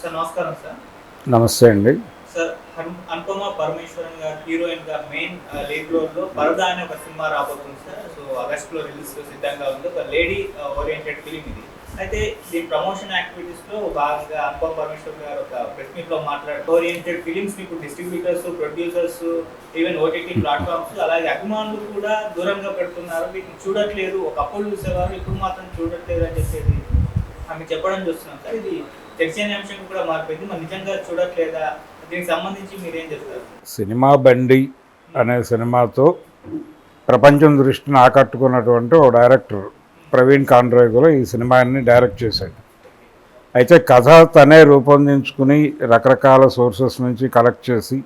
Sir నమస్కారం sir. నమస్తే అండి. సార్ అనుపమ పరమేశ్వరన్ గారు హీరోయిన్గా మెయిన్ లీడ్ రోల్లో పరదా అనే ఒక సినిమా రాబోతుంది సార్. సో ఆగస్ట్లో రిలీజ్ సిద్ధంగా ఉంది. ఒక లేడీ ఓరియంటెడ్ ఫిలిం ఇది. అయితే దీని ప్రమోషన్ యాక్టివిటీస్లో భాగంగా అనుపమ పరమేశ్వర్ గారు ఒక ప్రెస్ మీట్లో మాట్లాడుతూ ఓరియంటెడ్ ఫిలిమ్స్ ఇప్పుడు distributors producers even OTT platforms అలాగే అభిమానులు కూడా దూరంగా పెడుతున్నారు. వీటిని చూడట్లేదు. ఒకప్పుడు చూసేవారు ఇప్పుడు మాత్రం చూడట్లేదు అని చెప్పేది ఆమె చెప్పడం చూస్తున్నాం సార్. ఇది చర్చనీయాంశం కూడా మారిపోయింది. మరి నిజంగా చూడట్లేదా? దీనికి సంబంధించి మీరేం చెప్తారు? సినిమా బండి అనే సినిమాతో ప్రపంచం దృష్టిని ఆకట్టుకున్నటువంటి ఓ డైరెక్టర్ ప్రవీణ్ కాండ్రాయ్ కూడా ఈ సినిమాని డైరెక్ట్ చేశాడు. అయితే కథ తనే రూపొందించుకుని రకరకాల సోర్సెస్ నుంచి కలెక్ట్ చేసి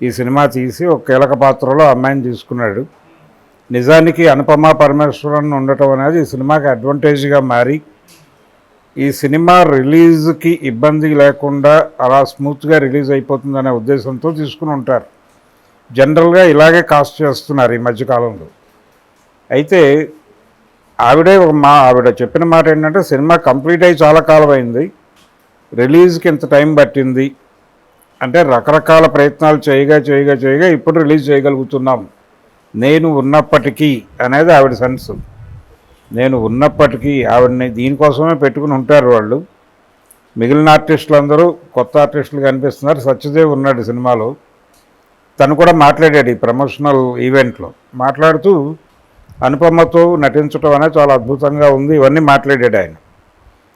ఈ సినిమా తీసి ఒక కీలక పాత్రలో అమ్మాయిని తీసుకున్నాడు. నిజానికి అనుపమ పరమేశ్వరన్ ఉండటం అనేది ఈ సినిమాకి అడ్వాంటేజ్గా మారి ఈ సినిమా రిలీజ్కి ఇబ్బంది లేకుండా అలా స్మూత్గా రిలీజ్ అయిపోతుందనే ఉద్దేశంతో తీసుకుని ఉంటారు. జనరల్గా ఇలాగే కాస్ట్ చేస్తున్నారు ఈ మధ్యకాలంలో అయితే ఆవిడే మా ఆవిడ చెప్పిన మాట ఏంటంటే సినిమా కంప్లీట్ అయ్యి చాలా కాలం అయింది. రిలీజ్కి ఇంత టైం పట్టింది. అంటే రకరకాల ప్రయత్నాలు చేయగా చేయగా చేయగా ఇప్పుడు రిలీజ్ చేయగలుగుతున్నాం. నేను ఉన్నప్పటికీ అనేది ఆవిడ సెన్స్. నేను ఉన్నప్పటికీ ఆవిడని దీనికోసమే పెట్టుకుని ఉంటారు వాళ్ళు. మిగిలిన ఆర్టిస్టులు అందరూ కొత్త ఆర్టిస్టులు కనిపిస్తున్నారు. సత్యదేవ్ ఉన్నాడు సినిమాలో. తను కూడా మాట్లాడాడు ఈ ప్రమోషనల్ ఈవెంట్లో. మాట్లాడుతూ అనుపమతో నటించడం అనేది చాలా అద్భుతంగా ఉంది. ఇవన్నీ మాట్లాడాడు ఆయన.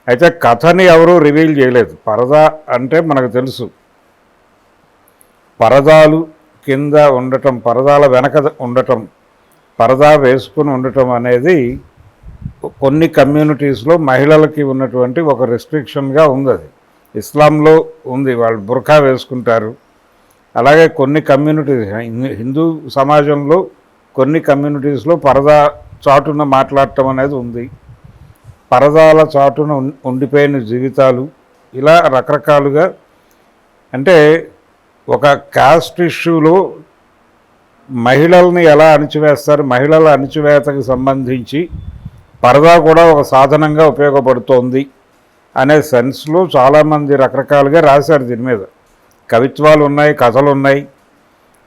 అయితే కథని ఎవరూ రివీల్ చేయలేదు. పరదా అంటే మనకు తెలుసు. పరదాలు కింద ఉండటం పరదాల వెనక ఉండటం పరదా వేసుకుని ఉండటం అనేది కొన్ని కమ్యూనిటీస్లో మహిళలకి ఉన్నటువంటి ఒక రెస్ట్రిక్షన్గా ఉంది అది. ఇస్లాంలో ఉంది వాళ్ళు బుర్ఖా వేసుకుంటారు. అలాగే కొన్ని కమ్యూనిటీస్ హిందూ సమాజంలో కొన్ని కమ్యూనిటీస్లో పరదా చాటున మాట్లాడటం అనేది ఉంది. పరదాల చాటున ఉం- ఉండిపోయిన జీవితాలు ఇలా రకరకాలుగా అంటే ఒక కాస్ట్ ఇష్యూలో మహిళల్ని ఎలా అణిచివేస్తారు మహిళల అణిచివేతకు సంబంధించి పరదా కూడా ఒక సాధనంగా ఉపయోగపడుతోంది అనే సెన్స్లో చాలామంది రకరకాలుగా రాశారు దీని మీద. కవిత్వాలు ఉన్నాయి కథలు ఉన్నాయి.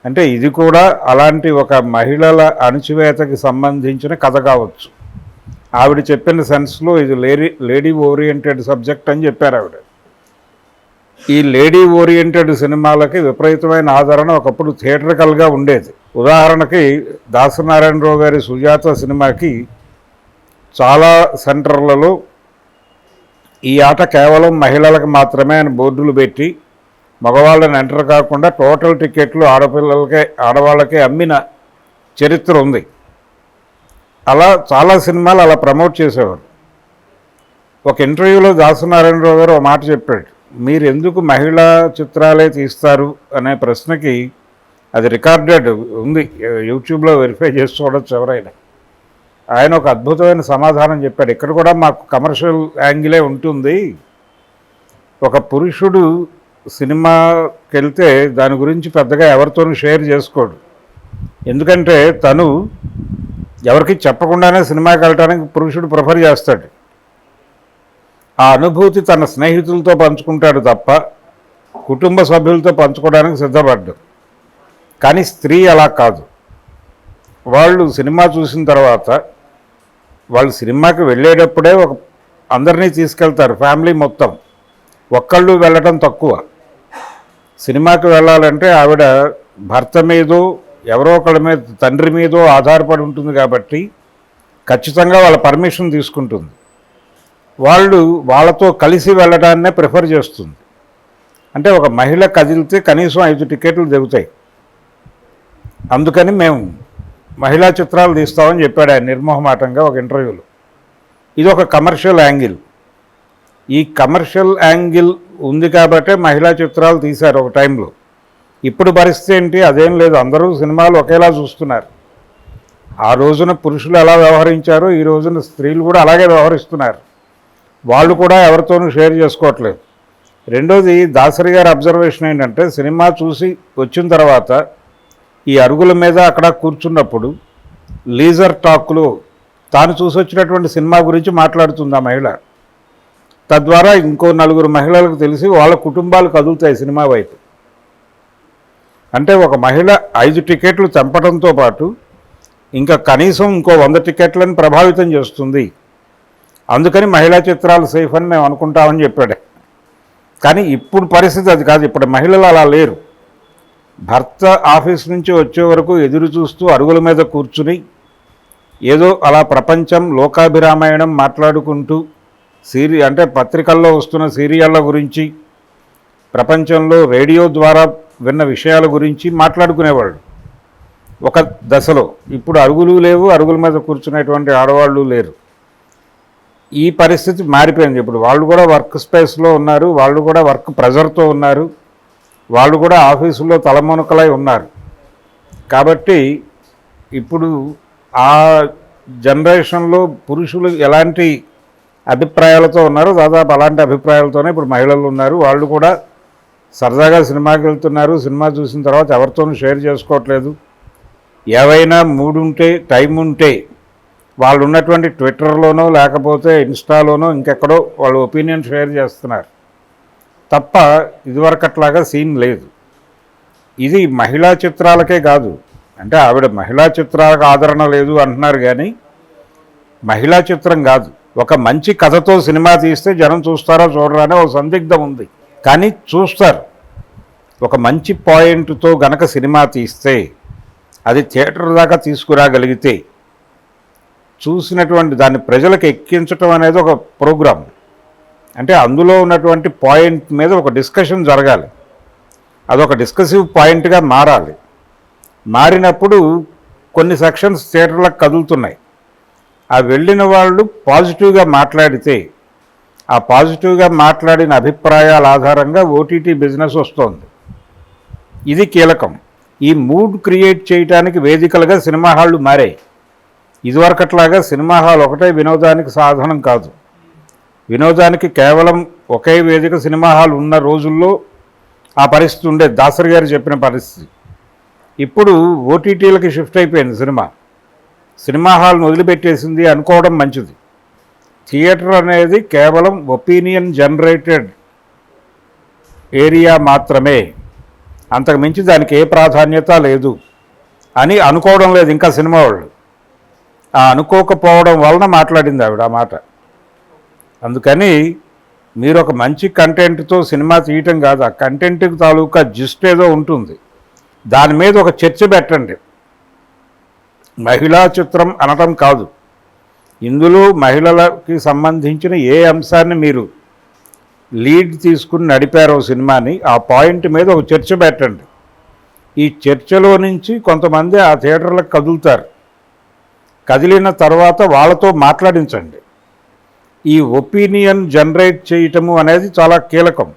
అంటే ఇది కూడా అలాంటి ఒక మహిళల అణచివేతకి సంబంధించిన కథ కావచ్చు. ఆవిడ చెప్పిన సెన్స్లో ఇది లేడీ లేడీ ఓరియంటెడ్ సబ్జెక్ట్ అని చెప్పారు ఆవిడ. ఈ లేడీ ఓరియంటెడ్ సినిమాలకి విపరీతమైన ఆదరణ ఒకప్పుడు థియేటర్కల్గా ఉండేది. ఉదాహరణకి దాసనారాయణరావు గారి సుజాత సినిమాకి చాలా సెంటర్లలో ఈ ఆట కేవలం మహిళలకు మాత్రమే అని బోర్డులు పెట్టి మగవాళ్ళని ఎంటర్ కాకుండా టోటల్ టికెట్లు ఆడపిల్లలకే ఆడవాళ్ళకే అమ్మిన చరిత్ర ఉంది. అలా చాలా సినిమాలు అలా ప్రమోట్ చేసేవారు. ఒక ఇంటర్వ్యూలో దాసనారాయణరావు గారు ఒక మాట చెప్పాడు మీరు ఎందుకు మహిళా చిత్రాలే తీస్తారు? అనే ప్రశ్నకి అది రికార్డెడ్ ఉంది. యూట్యూబ్లో వెరిఫై చేసి చూడొచ్చు ఎవరైనా. ఆయన ఒక అద్భుతమైన సమాధానం చెప్పాడు. ఇక్కడ కూడా మాకు కమర్షియల్ యాంగిలే ఉంటుంది. ఒక పురుషుడు సినిమాకి వెళ్తే దాని గురించి పెద్దగా ఎవరితోనూ షేర్ చేసుకోడు. ఎందుకంటే తను ఎవరికి చెప్పకుండానే సినిమాకి వెళ్ళటానికి పురుషుడు ప్రిఫర్ చేస్తాడు. ఆ అనుభూతి తన స్నేహితులతో పంచుకుంటాడు తప్ప కుటుంబ సభ్యులతో పంచుకోవడానికి సిద్ధపడ్డు. కానీ స్త్రీ అలా కాదు. వాళ్ళు సినిమా చూసిన తర్వాత వాళ్ళు సినిమాకి వెళ్ళేటప్పుడే ఒక అందరినీ తీసుకెళ్తారు ఫ్యామిలీ మొత్తం. ఒక్కళ్ళు వెళ్ళడం తక్కువ. సినిమాకి వెళ్ళాలంటే ఆవిడ భర్త మీదో ఎవరో ఒకళ్ళ మీద తండ్రి మీదో ఆధారపడి ఉంటుంది కాబట్టి ఖచ్చితంగా వాళ్ళ పర్మిషన్ తీసుకుంటుంది. వాళ్ళు వాళ్ళతో కలిసి వెళ్ళడాన్నే ప్రిఫర్ చేస్తుంది. అంటే ఒక మహిళ కదిలితే కనీసం ఐదు టికెట్లు దిగుతాయి అందుకని మేము మహిళా చిత్రాలు తీస్తామని చెప్పాడు ఆయన నిర్మోహమాటంగా ఒక ఇంటర్వ్యూలో. ఇది ఒక కమర్షియల్ యాంగిల్. ఈ కమర్షియల్ యాంగిల్ ఉంది కాబట్టే మహిళా చిత్రాలు తీశారు ఒక టైంలో. ఇప్పుడు పరిస్థితి ఏంటి? అదేం లేదు. అందరూ సినిమాలు ఒకేలా చూస్తున్నారు. ఆ రోజున పురుషులు ఎలా వ్యవహరించారో ఈ రోజున స్త్రీలు కూడా అలాగే వ్యవహరిస్తున్నారు. వాళ్ళు కూడా ఎవరితోనూ షేర్ చేసుకోవట్లేదు. రెండోది దాసరి గారి అబ్జర్వేషన్ ఏంటంటే సినిమా చూసి వచ్చిన తర్వాత ఈ అరుగుల మీద అక్కడ కూర్చున్నప్పుడు లీజర్ టాక్లో తాను చూసి వచ్చినటువంటి సినిమా గురించి మాట్లాడుతుంది ఆ మహిళ? తద్వారా ఇంకో నలుగురు మహిళలకు తెలిసి వాళ్ళ కుటుంబాలు కదులుతాయి సినిమా వైపు. అంటే ఒక మహిళ ఐదు టికెట్లు చంపడంతో పాటు ఇంకా కనీసం ఇంకో వంద టికెట్లను ప్రభావితం చేస్తుంది. అందుకని మహిళా చిత్రాలు సేఫ్ అని మేము అనుకుంటామని చెప్పాడు. కానీ ఇప్పుడు పరిస్థితి అది కాదు. ఇప్పుడు మహిళలు అలా లేరు. భర్త ఆఫీస్ నుంచి వచ్చే వరకు ఎదురు చూస్తూ అరుగుల మీద కూర్చుని ఏదో అలా ప్రపంచం లోకాభిరామాయణం మాట్లాడుకుంటూ సీరి అంటే పత్రికల్లో వస్తున్న సీరియళ్ళ గురించి ప్రపంచంలో రేడియో ద్వారా విన్న విషయాల గురించి మాట్లాడుకునేవాళ్ళు ఒక దశలో ఇప్పుడు అరుగులు లేవు అరుగుల మీద కూర్చునేటువంటి ఆడవాళ్ళు లేరు. ఈ పరిస్థితి మారిపోయింది. ఇప్పుడు వాళ్ళు కూడా వర్క్ స్పేస్లో ఉన్నారు వాళ్ళు కూడా వర్క్ ప్రెజర్తో ఉన్నారు. వాళ్ళు కూడా ఆఫీసులో తలమునకలై ఉన్నారు. కాబట్టి ఇప్పుడు ఆ జనరేషన్లో పురుషులు ఎలాంటి అభిప్రాయాలతో ఉన్నారో దాదాపు అలాంటి అభిప్రాయాలతోనే ఇప్పుడు మహిళలు ఉన్నారు. వాళ్ళు కూడా సరదాగా సినిమాకి వెళ్తున్నారు. సినిమా చూసిన తర్వాత ఎవరితోనూ షేర్ చేసుకోవట్లేదు. ఏవైనా మూడు ఉంటే టైం ఉంటే వాళ్ళు ఉన్నటువంటి ట్విట్టర్లోనో లేకపోతే ఇన్స్టాలోనో ఇంకెక్కడో వాళ్ళు ఒపీనియన్ షేర్ చేస్తున్నారు. తప్ప ఇదివరకట్లాగా సీన్ లేదు. ఇది మహిళా చిత్రాలకే కాదు. అంటే ఆవిడ మహిళా చిత్రాలకు ఆదరణ లేదు అంటున్నారు కానీ మహిళా చిత్రం కాదు. ఒక మంచి కథతో సినిమా తీస్తే జనం చూస్తారా చూడరా అనే ఒక సందిగ్ధం ఉంది. కానీ చూస్తారు. ఒక మంచి పాయింట్తో గనక సినిమా తీస్తే అది థియేటర్ దాకా తీసుకురాగలిగితే చూసినటువంటి దాన్ని ప్రజలకు ఎక్కించటం అనేది ఒక ప్రోగ్రాం అంటే అందులో ఉన్నటువంటి పాయింట్ మీద ఒక డిస్కషన్ జరగాలి. అదొక డిస్కసివ్ పాయింట్గా మారాలి. మారినప్పుడు కొన్ని సెక్షన్స్ థియేటర్లకు కదులుతున్నాయి. ఆ వెళ్ళిన వాళ్ళు పాజిటివ్గా మాట్లాడితే ఆ పాజిటివ్గా మాట్లాడిన అభిప్రాయాల ఆధారంగా ఓటీటీ బిజినెస్ వస్తోంది. ఇది కీలకం. ఈ మూడ్ క్రియేట్ చేయడానికి వేదికలుగా సినిమా హాళ్ళు మారాయి. ఇదివరకట్లాగా సినిమా హాల్ ఒకటే వినోదానికి సాధనం కాదు. వినోదానికి కేవలం ఒకే వేదిక సినిమా హాల్ ఉన్న రోజుల్లో ఆ పరిస్థితి ఉండే. దాసరి గారు చెప్పిన పరిస్థితి. ఇప్పుడు ఓటీటీలకి షిఫ్ట్ అయిపోయింది సినిమా. సినిమా హాల్ను వదిలిపెట్టేసింది అనుకోవడం మంచిది. థియేటర్ అనేది కేవలం ఒపీనియన్ జనరేటెడ్ ఏరియా మాత్రమే. అంతకు మించి దానికి ఏ ప్రాధాన్యత లేదు అని అనుకోవడం లేదు ఇంకా సినిమా వాళ్ళు. ఆ అనుకోకపోవడం వలన మాట్లాడింది ఆవిడ ఆ మాట. అందుకని మీరు ఒక మంచి కంటెంట్తో సినిమా తీయటం కాదు. ఆ కంటెంట్కి తాలూకా జిస్ట్ ఏదో ఉంటుంది. దాని మీద ఒక చర్చ పెట్టండి. మహిళా చిత్రం అనటం కాదు. ఇందులో మహిళలకి సంబంధించిన ఏ అంశాన్ని మీరు లీడ్ తీసుకుని నడిపారో సినిమాని ఆ పాయింట్ మీద ఒక చర్చ పెట్టండి. ఈ చర్చలో నుంచి కొంతమంది ఆ థియేటర్లకు కదులుతారు. కదిలిన తర్వాత వాళ్ళతో మాట్లాడించండి. ఈ ఒపీనియన్ జనరేట్ చేయటము అనేది చాలా కీలకం.